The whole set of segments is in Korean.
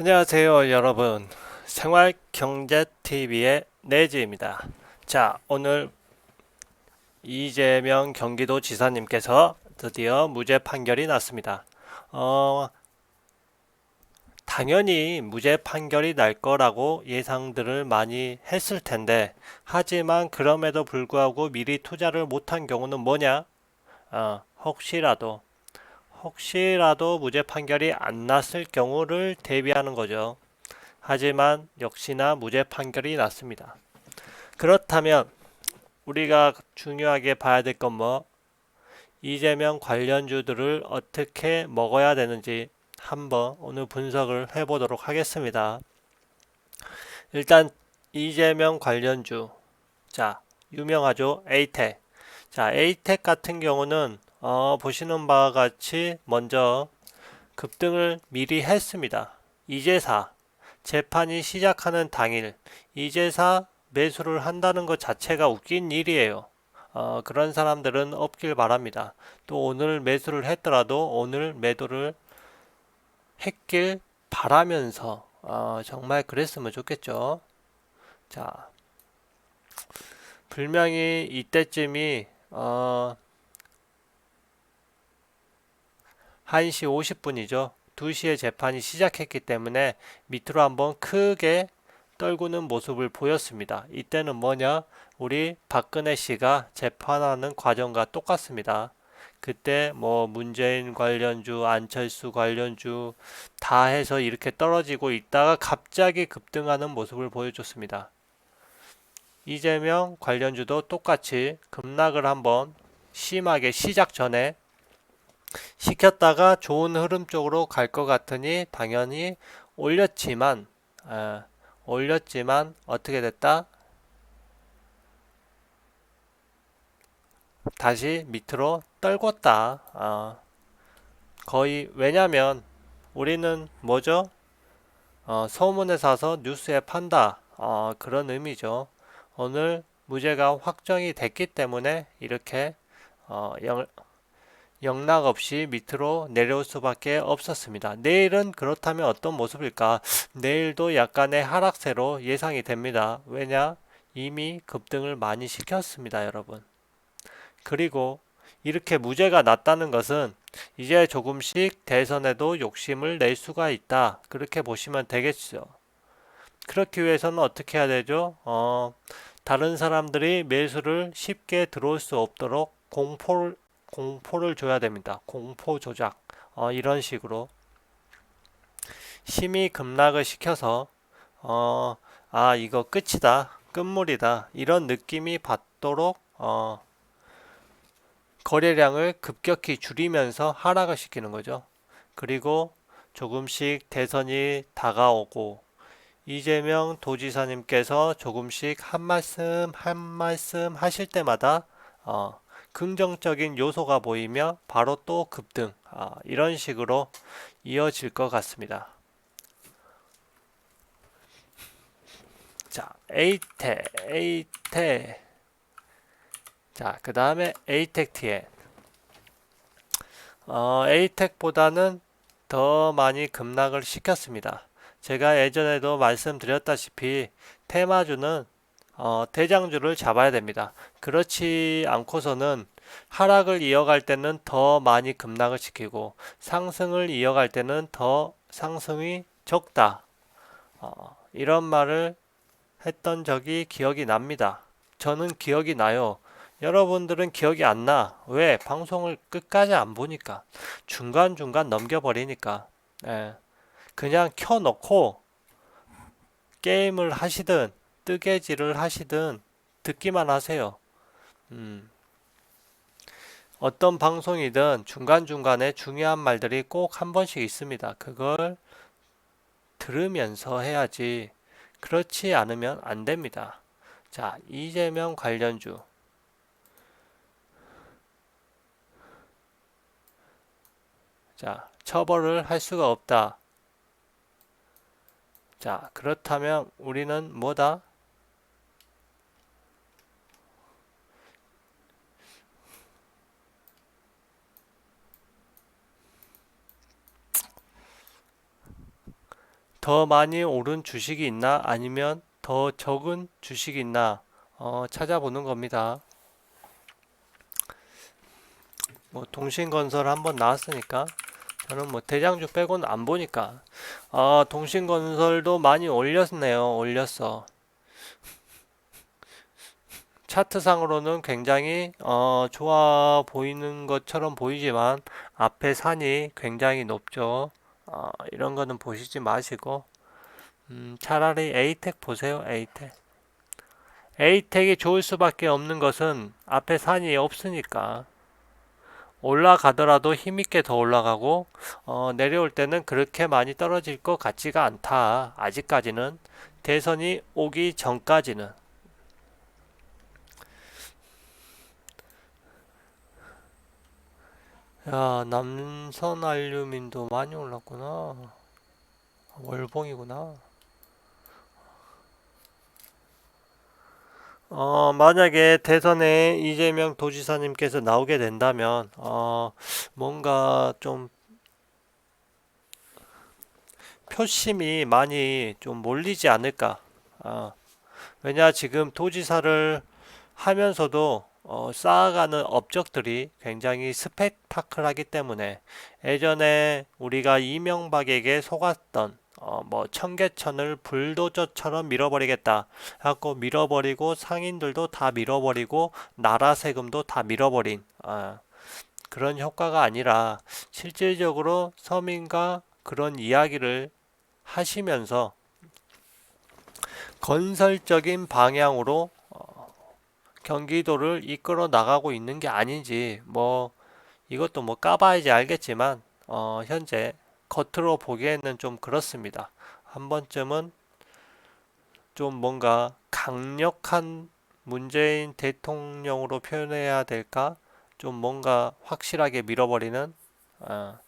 안녕하세요 여러분. 생활경제TV의 내지입니다. 자 오늘 이재명 경기도 지사님께서 드디어 무죄 판결이 났습니다. 어, 당연히 무죄 판결이 날 거라고 예상들을 많이 했을 텐데 하지만 그럼에도 불구하고 미리 투자를 못한 경우는 뭐냐? 어, 혹시라도 혹시라도 무죄 판결이 안 났을 경우를 대비하는 거죠. 하지만 역시나 무죄 판결이 났습니다. 그렇다면 우리가 중요하게 봐야 될 건 뭐? 이재명 관련주들을 어떻게 먹어야 되는지 한번 오늘 분석을 해보도록 하겠습니다. 일단 이재명 관련주 자 유명하죠 에이텍 자 에이텍 같은 경우는 어, 보시는 바와 같이 먼저 급등을 미리 했습니다. 이제사 재판이 시작하는 당일 이제사 매수를 한다는 것 자체가 웃긴 일이에요. 어, 그런 사람들은 없길 바랍니다. 또 오늘 매수를 했더라도 오늘 매도를 했길 바라면서 어, 정말 그랬으면 좋겠죠. 자, 분명히 이때쯤이 어, 1시 50분이죠. 2시에 재판이 시작했기 때문에 밑으로 한번 크게 떨구는 모습을 보였습니다. 이때는 뭐냐? 우리 박근혜 씨가 재판하는 과정과 똑같습니다. 그때 뭐 문재인 관련주, 안철수 관련주 다 해서 이렇게 떨어지고 있다가 갑자기 급등하는 모습을 보여줬습니다. 이재명 관련주도 똑같이 급락을 한번 심하게 시작 전에 시켰다가 좋은 흐름 쪽으로 갈 것 같으니 당연히 올렸지만 에, 올렸지만 어떻게 됐다? 다시 밑으로 떨궜다. 어, 거의 왜냐면 우리는 뭐죠? 어, 소문에 사서 뉴스에 판다. 어, 그런 의미죠. 오늘 무죄가 확정이 됐기 때문에 이렇게 어, 영, 영락 없이 밑으로 내려올 수밖에 없었습니다. 내일은 그렇다면 어떤 모습일까? 내일도 약간의 하락세로 예상이 됩니다. 왜냐? 이미 급등을 많이 시켰습니다, 여러분. 그리고 이렇게 무죄가 났다는 것은 이제 조금씩 대선에도 욕심을 낼 수가 있다. 그렇게 보시면 되겠죠. 그렇기 위해서는 어떻게 해야 되죠? 어, 다른 사람들이 매수를 쉽게 들어올 수 없도록 공포를 공포를 줘야 됩니다. 공포 조작 어, 이런 식으로 심히 급락을 시켜서 어, 아 이거 끝이다 끝물이다 이런 느낌이 받도록 어, 거래량을 급격히 줄이면서 하락을 시키는 거죠. 그리고 조금씩 대선이 다가오고 이재명 도지사님께서 조금씩 한 말씀 한 말씀 하실 때마다 어, 긍정적인 요소가 보이며 바로 또 급등 아, 이런 식으로 이어질 것 같습니다. 자, 에이테, 에이테. 자, 그 다음에 에이텍 TN. 어, 에이텍보다는 더 많이 급락을 시켰습니다. 제가 예전에도 말씀드렸다시피 테마주는 어, 대장주를 잡아야 됩니다. 그렇지 않고서는 하락을 이어갈 때는 더 많이 급락을 시키고 상승을 이어갈 때는 더 상승이 적다. 어, 이런 말을 했던 적이 기억이 납니다. 저는 기억이 나요. 여러분들은 기억이 안 나. 왜? 방송을 끝까지 안 보니까. 중간중간 넘겨버리니까. 예. 그냥 켜놓고 게임을 하시든 뜨개질을 하시든 듣기만 하세요. 음. 어떤 방송이든 중간중간에 중요한 말들이 꼭 한 번씩 있습니다. 그걸 들으면서 해야지. 그렇지 않으면 안 됩니다. 자, 이재명 관련주. 자, 처벌을 할 수가 없다. 자, 그렇다면 우리는 뭐다? 더 많이 오른 주식이 있나 아니면 더 적은 주식이 있나 어, 찾아보는 겁니다. 뭐 동신건설 한번 나왔으니까 저는 뭐 대장주 빼고는 안 보니까 아 동신건설도 많이 올렸네요. 올렸어. 차트상으로는 굉장히 어, 좋아 보이는 것처럼 보이지만 앞에 산이 굉장히 높죠 어, 이런 거는 보시지 마시고 음, 차라리 에이텍 보세요 에이텍. 에이텍이 좋을 수밖에 없는 것은 앞에 산이 없으니까. 올라가더라도 힘있게 더 올라가고 어, 내려올 때는 그렇게 많이 떨어질 것 같지가 않다. 아직까지는. 대선이 오기 전까지는 야 남선 알루민도 많이 올랐구나. 월봉이구나. 어, 만약에 대선에 이재명 도지사님께서 나오게 된다면, 어, 뭔가 좀 표심이 많이 좀 몰리지 않을까. 어, 왜냐, 지금 도지사를 하면서도 어, 쌓아가는 업적들이 굉장히 스펙타클하기 때문에 예전에 우리가 이명박에게 속았던 어, 뭐 청계천을 불도저처럼 밀어버리겠다 하고 밀어버리고 상인들도 다 밀어버리고 나라 세금도 다 밀어버린 어, 그런 효과가 아니라 실질적으로 서민과 그런 이야기를 하시면서 건설적인 방향으로 어, 경기도를 이끌어 나가고 있는 게 아닌지 뭐 이것도 뭐 까봐야지 알겠지만 어, 현재 겉으로 보기에는 좀 그렇습니다. 한 번쯤은 좀 뭔가 강력한 문재인 대통령으로 표현해야 될까? 좀 뭔가 확실하게 밀어버리는 어,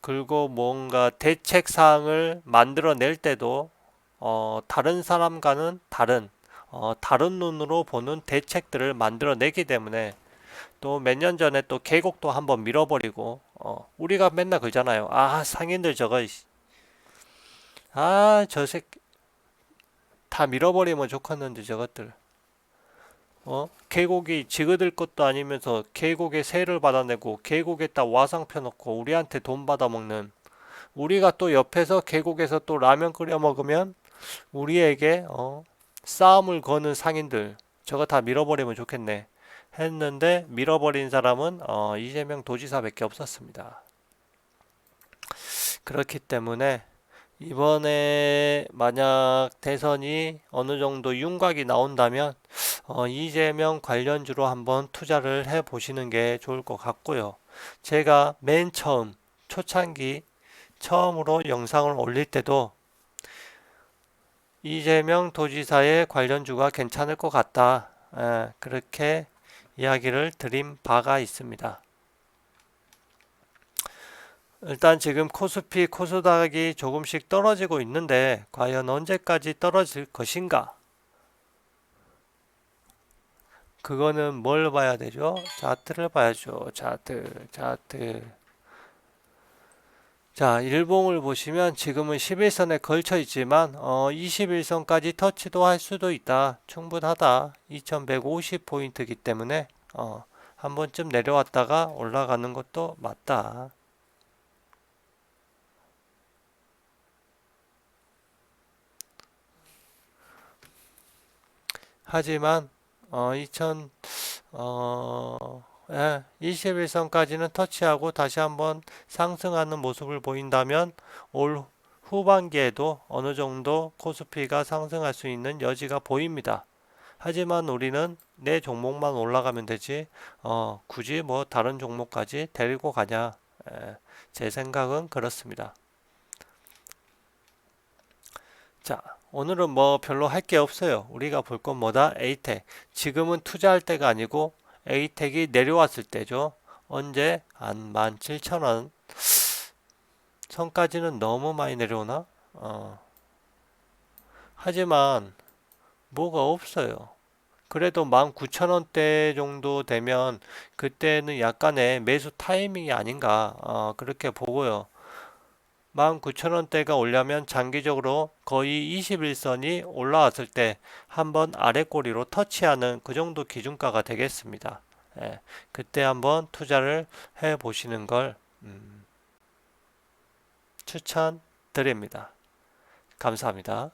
그리고 뭔가 대책 사항을 만들어낼 때도 어, 다른 사람과는 다른 어, 다른 눈으로 보는 대책들을 만들어내기 때문에 또 몇 년 전에 또 계곡도 한번 밀어버리고 어, 우리가 맨날 그러잖아요. 아 상인들 저거 아저 새끼 다 밀어버리면 좋겠는데 저것들. 어? 계곡이 지그들 것도 아니면서 계곡에 세를 받아내고 계곡에다 와상 펴놓고 우리한테 돈 받아먹는. 우리가 또 옆에서 계곡에서 또 라면 끓여 먹으면 우리에게 어 싸움을 거는 상인들 저거 다 밀어버리면 좋겠네. 했는데 밀어버린 사람은 어, 이재명 도지사밖에 없었습니다. 그렇기 때문에 이번에 만약 대선이 어느 정도 윤곽이 나온다면 어, 이재명 관련주로 한번 투자를 해 보시는 게 좋을 것 같고요. 제가 맨 처음 초창기 처음으로 영상을 올릴 때도 이재명 도지사의 관련주가 괜찮을 것 같다. 에, 그렇게 이야기를 드린 바가 있습니다. 일단 지금 코스피, 코스닥이 조금씩 떨어지고 있는데 과연 언제까지 떨어질 것인가? 그거는 뭘 봐야 되죠? 차트를 봐야죠. 차트, 차트. 자, 일봉을 보시면 지금은 11선에 걸쳐 있지만 어, 21선까지 터치도 할 수도 있다. 충분하다. 2150포인트이기 때문에 어, 한 번쯤 내려왔다가 올라가는 것도 맞다. 하지만 어, 2000 어, 예, 21선까지는 터치하고 다시 한번 상승하는 모습을 보인다면 올 후반기에도 어느 정도 코스피가 상승할 수 있는 여지가 보입니다. 하지만 우리는 내 종목만 올라가면 되지 어, 굳이 뭐 다른 종목까지 데리고 가냐 에, 제 생각은 그렇습니다. 자 오늘은 뭐 별로 할 게 없어요. 우리가 볼 건 뭐다? 에이텍 지금은 투자할 때가 아니고 에이텍이 내려왔을 때죠. 언제? 한 17,000원 선까지는 너무 많이 내려오나? 어. 하지만 뭐가 없어요. 그래도 19,000원대 정도 되면 그때는 약간의 매수 타이밍이 아닌가 어, 그렇게 보고요. 19,000원대가 오려면 장기적으로 거의 21선이 올라왔을 때 한번 아래 꼬리로 터치하는 그 정도 기준가가 되겠습니다. 예, 그때 한번 투자를 해 보시는 걸 음, 추천드립니다. 감사합니다.